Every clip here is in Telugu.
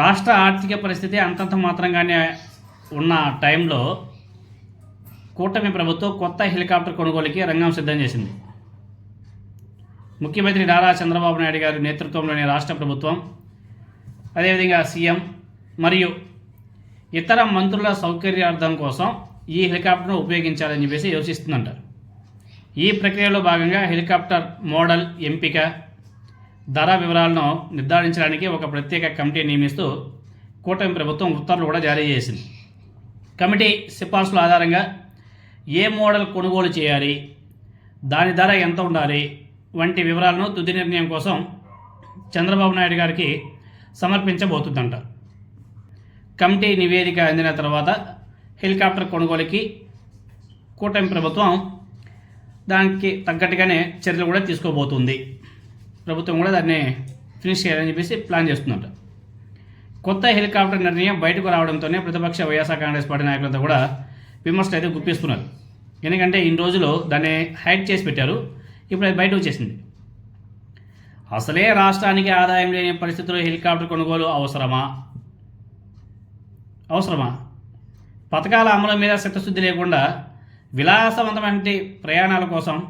రాష్ట్ర ఆర్థిక పరిస్థితి అంతంత మాత్రంగానే ఉన్న టైంలో కూటమి ప్రభుత్వం కొత్త హెలికాప్టర్ కొనుగోలుకి రంగం సిద్ధం చేసింది. ముఖ్యమంత్రి నారా చంద్రబాబు నాయుడు గారి నేతృత్వంలోని రాష్ట్ర ప్రభుత్వం అదేవిధంగా సీఎం మరియు ఇతర మంత్రుల సౌకర్యార్థం కోసం ఈ హెలికాప్టర్ను ఉపయోగించాలని చెప్పేసి యోచిస్తుందంటారు. ఈ ప్రక్రియలో భాగంగా హెలికాప్టర్ మోడల్ ఎంపిక ధర వివరాలను నిర్ధారించడానికి ఒక ప్రత్యేక కమిటీ నియమిస్తూ కూటమి ప్రభుత్వం ఉత్తర్వులు కూడా జారీ చేసింది. కమిటీ సిఫార్సుల ఆధారంగా ఏ మోడల్ కొనుగోలు చేయాలి దాని ధర ఎంత ఉండాలి వంటి వివరాలను తుది నిర్ణయం కోసం చంద్రబాబు నాయుడు గారికి సమర్పించబోతుందంట. కమిటీ నివేదిక అందిన తర్వాత హెలికాప్టర్ కొనుగోలుకి కూటమి ప్రభుత్వం దానికి తగ్గట్టుగానే చర్యలు కూడా తీసుకోబోతుంది. ప్రభుత్వం కూడా దాన్ని ఫినిష్ చేయాలని చెప్పేసి ప్లాన్ చేస్తుందంట. కొత్త హెలికాప్టర్ నిర్ణయం బయటకు రావడంతోనే ప్రతిపక్ష వైఎస్ఆర్ కాంగ్రెస్ పార్టీ నాయకులంతా కూడా విమర్శలు అయితే గుప్పిస్తున్నారు. ఎందుకంటే ఇన్ని రోజులు దాన్ని హైడ్ చేసి పెట్టారు. ఇప్పుడు అది బయట వచ్చేసింది. అసలే రాష్ట్రానికి ఆదాయం లేని పరిస్థితుల్లో హెలికాప్టర్ కొనుగోలు అవసరమా? అవసరమా? పథకాల అమలు మీద చిత్తశుద్ధి లేకుండా విలాసవంతమైన ప్రయాణాల కోసం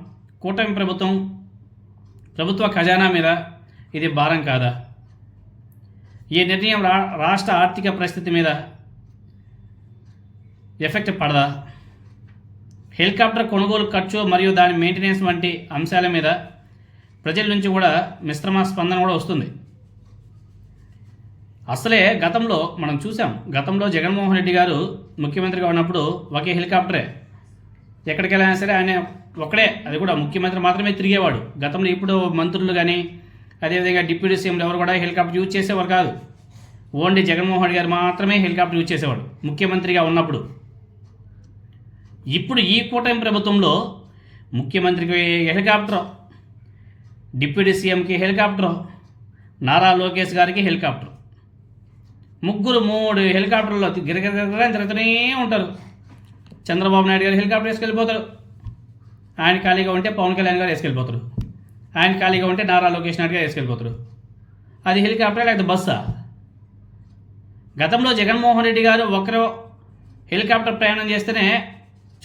కూటమి ప్రభుత్వం ప్రభుత్వ ఖజానా మీద ఇది భారం కాదా? ఈ నిర్ణయం రా రాష్ట్ర ఆర్థిక పరిస్థితి మీద ఎఫెక్ట్ పడదా? హెలికాప్టర్ కొనుగోలు ఖర్చు మరియు దాని మెయింటెనెన్స్ వంటి అంశాల మీద ప్రజల నుంచి కూడా మిశ్రమ స్పందన కూడా వస్తుంది. అసలే గతంలో మనం చూసాం గతంలో జగన్మోహన్ రెడ్డి గారు ముఖ్యమంత్రిగా ఉన్నప్పుడు ఒకే హెలికాప్టరే. ఎక్కడికి వెళ్ళినా సరే ఆయన ఒక్కడే అది కూడా ముఖ్యమంత్రి మాత్రమే తిరిగేవాడు. గతంలో ఇప్పుడు మంత్రులు కానీ అదేవిధంగా డిప్యూటీ సీఎంలు ఎవరు కూడా హెలికాప్టర్ యూజ్ చేసేవారు కాదు. ఓన్లీ జగన్మోహన్ రెడ్డి గారు మాత్రమే హెలికాప్టర్ యూజ్ చేసేవాడు ముఖ్యమంత్రిగా ఉన్నప్పుడు. ఇప్పుడు ఈ కూటమి ప్రభుత్వంలో ముఖ్యమంత్రికి హెలికాప్టర్ డిప్యూటీ సీఎంకి హెలికాప్టర్ నారా లోకేష్ గారికి హెలికాప్టర్. ముగ్గురు మూడు హెలికాప్టర్లో గిరగిరగిర తిరుగుతూనే ఉంటారు. చంద్రబాబు నాయుడు గారు హెలికాప్టర్ వేసుకెళ్ళిపోతారు ఆయన ఖాళీగా ఉంటే పవన్ కళ్యాణ్ గారు వేసుకెళ్ళిపోతారు. ఆయన ఖాళీగా ఉంటే నారా లోకేష్ నాయుడు గారు వేసుకెళ్ళిపోతారు. అది హెలికాప్టర్ లేకపోతే బస్సా? గతంలో జగన్మోహన్ రెడ్డి గారు ఒకరు హెలికాప్టర్ ప్రయాణం చేస్తేనే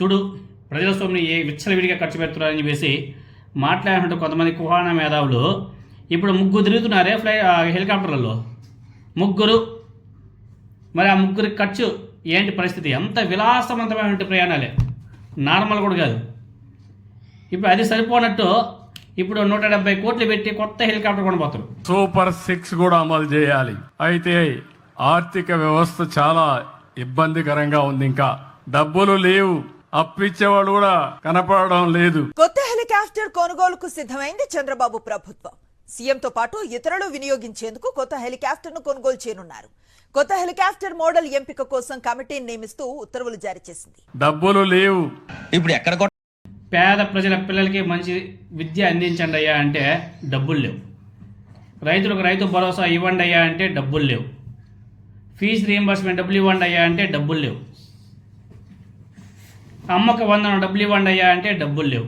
చూడు ప్రజల సొమ్ముని ఏ విచ్చలవిడిగా ఖర్చు పెడుతున్నారని చెప్పేసి మాట్లాడినట్టు కొంతమంది కుహాన మేధావులు ఇప్పుడు ముగ్గురు తిరుగుతున్నారే ఫ్లై ఆ హెలికాప్టర్లలో. ముగ్గురు. మరి ఆ ముగ్గురి ఖర్చు ఏంటి పరిస్థితి? ఎంత విలాసవంతమైన ప్రయాణాలే. నార్మల్ కూడా కాదు. ఇప్పుడు అది సరిపోనట్టు ఇప్పుడు నూట డెబ్బై కోట్లు పెట్టి కొత్త హెలికాప్టర్ కొనబోతారు. సూపర్ సిక్స్ కూడా అమలు చేయాలి. అయితే ఆర్థిక వ్యవస్థ చాలా ఇబ్బందికరంగా ఉంది ఇంకా. డబ్బులు లేవు. అప్పిచ్చేవాడు కూడా కనపడడం లేదు. కొత్త హెలికాప్టర్ కొనుగోలుకు సిద్ధమైంది చంద్రబాబు ప్రభుత్వం. సీఎంతో పాటు ఇతరులు వినియోగించేందుకు కొత్త హెలికాప్టర్ను కొనుగోలు చేయనున్నారు. కొత్త హెలికాప్టర్ మోడల్ ఎంపిక కోసం కమిటీని నియమిస్తూ ఉత్తర్వులు జారీ చేసింది. డబ్బులు లేవు. ఇప్పుడు ఎక్కడ పేద ప్రజల పిల్లలకి మంచి విద్య అందించండి అయ్యా అంటే డబ్బులు లేవు. రైతులకు రైతు భరోసా ఇవ్వండి అయ్యా అంటే డబ్బులు లేవు. ఫీజు రీఎంబర్స్మెంట్ డబ్బులు ఇవ్వండి అయ్యా అంటే డబ్బులు లేవు. అమ్మక వందన డబ్బులు ఇవ్వండి అయ్యా అంటే డబ్బులు లేవు.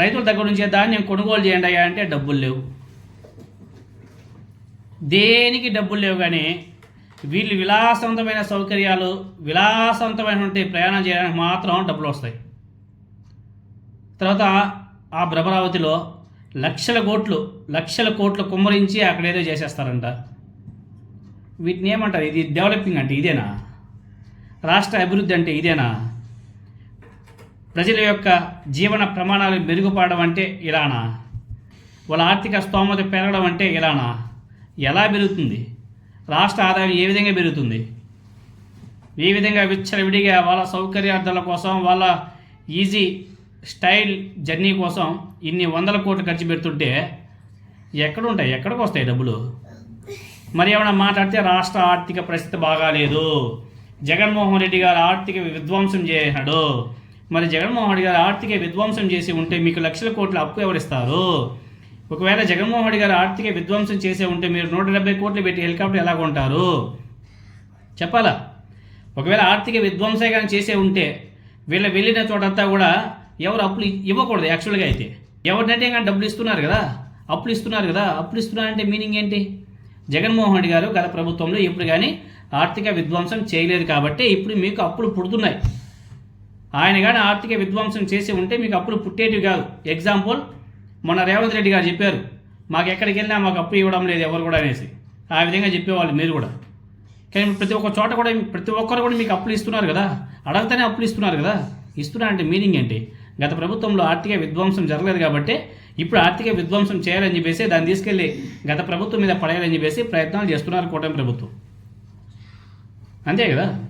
రైతుల దగ్గర నుంచి ధాన్యం కొనుగోలు చేయండి అయ్యా అంటే డబ్బులు లేవు. దేనికి డబ్బులు లేవు కానీ వీళ్ళు విలాసవంతమైన సౌకర్యాలు విలాసవంతమైనటువంటి ప్రయాణం చేయడానికి మాత్రం డబ్బులు వస్తాయి. తర్వాత ఆ భ్రమరావతిలో లక్షల కోట్లు లక్షల కోట్లు కుమ్మరించి అక్కడ ఏదో చేసేస్తారంట. వీటిని ఏమంటారు? ఇది డెవలపింగ్ అంటే ఇదేనా? రాష్ట్ర అభివృద్ధి అంటే ఇదేనా? ప్రజల యొక్క జీవన ప్రమాణాలు మెరుగుపడడం అంటే ఇలానా? వాళ్ళ ఆర్థిక స్తోమత పెరగడం అంటే ఇలానా? ఎలా పెరుగుతుంది? రాష్ట్ర ఆదాయం ఏ విధంగా పెరుగుతుంది? ఏ విధంగా విచ్చలవిడిగా వాళ్ళ సౌకర్యార్థాల కోసం వాళ్ళ ఈజీ స్టైల్ జర్నీ కోసం ఇన్ని వందల కోట్లు ఖర్చు పెడుతుంటే ఎక్కడ ఉంటాయి ఎక్కడికి వస్తాయి డబ్బులు? మరి ఏమైనా మాట్లాడితే రాష్ట్ర ఆర్థిక పరిస్థితి బాగాలేదు. జగన్మోహన్ రెడ్డి గారు ఆర్థిక విధ్వంసం చేశాడు. మరి జగన్మోహన్ రెడ్డి గారు ఆర్థిక విధ్వంసం చేసి ఉంటే మీకు లక్షల కోట్ల అప్పు ఎవరిస్తారు? ఒకవేళ జగన్మోహన్ రెడ్డి గారు ఆర్థిక విధ్వంసం చేసే ఉంటే మీరు నూట డెబ్బై కోట్లు పెట్టి హెలికాప్టర్ ఎలా కొంటారు? చెప్పాలా? ఒకవేళ ఆర్థిక విధ్వంసే కానీ చేసే ఉంటే వీళ్ళ వెళ్ళిన చోటంతా కూడా ఎవరు అప్పులు ఇవ్వకూడదు యాక్చువల్గా అయితే. ఎవరినంటే కానీ డబ్బులు ఇస్తున్నారు కదా? అప్పులు ఇస్తున్నారు కదా? అప్పులు ఇస్తున్నారంటే మీనింగ్ ఏంటి? జగన్మోహన్ రెడ్డి గారు గత ప్రభుత్వంలో ఇప్పుడు కానీ ఆర్థిక విధ్వంసం చేయలేదు కాబట్టి ఇప్పుడు మీకు అప్పులు పుడుతున్నాయి. ఆయన కానీ ఆర్థిక విధ్వంసం చేసి ఉంటే మీకు అప్పులు పుట్టేటివి కాదు. ఎగ్జాంపుల్ మొన్న రేవంత్ రెడ్డి గారు చెప్పారు మాకు ఎక్కడికి వెళ్ళినా మాకు అప్పు ఇవ్వడం లేదు ఎవరు కూడా అనేసి. ఆ విధంగా చెప్పేవాళ్ళు మీరు కూడా. కానీ ప్రతి ఒక్క చోట కూడా ప్రతి ఒక్కరు కూడా మీకు అప్పులు ఇస్తున్నారు కదా. అడగతానే అప్పులు ఇస్తున్నారు కదా. ఇస్తున్నారంటే మీనింగ్ ఏంటి? గత ప్రభుత్వంలో ఆర్థిక విధ్వంసం జరగలేదు కాబట్టి ఇప్పుడు ఆర్థిక విధ్వంసం చేయాలని చెప్పేసి దాన్ని తీసుకెళ్ళి గత ప్రభుత్వం మీద పడేయాలని చెప్పేసి ప్రయత్నాలు చేస్తున్నారు కూటమి ప్రభుత్వం. అంతే కదా?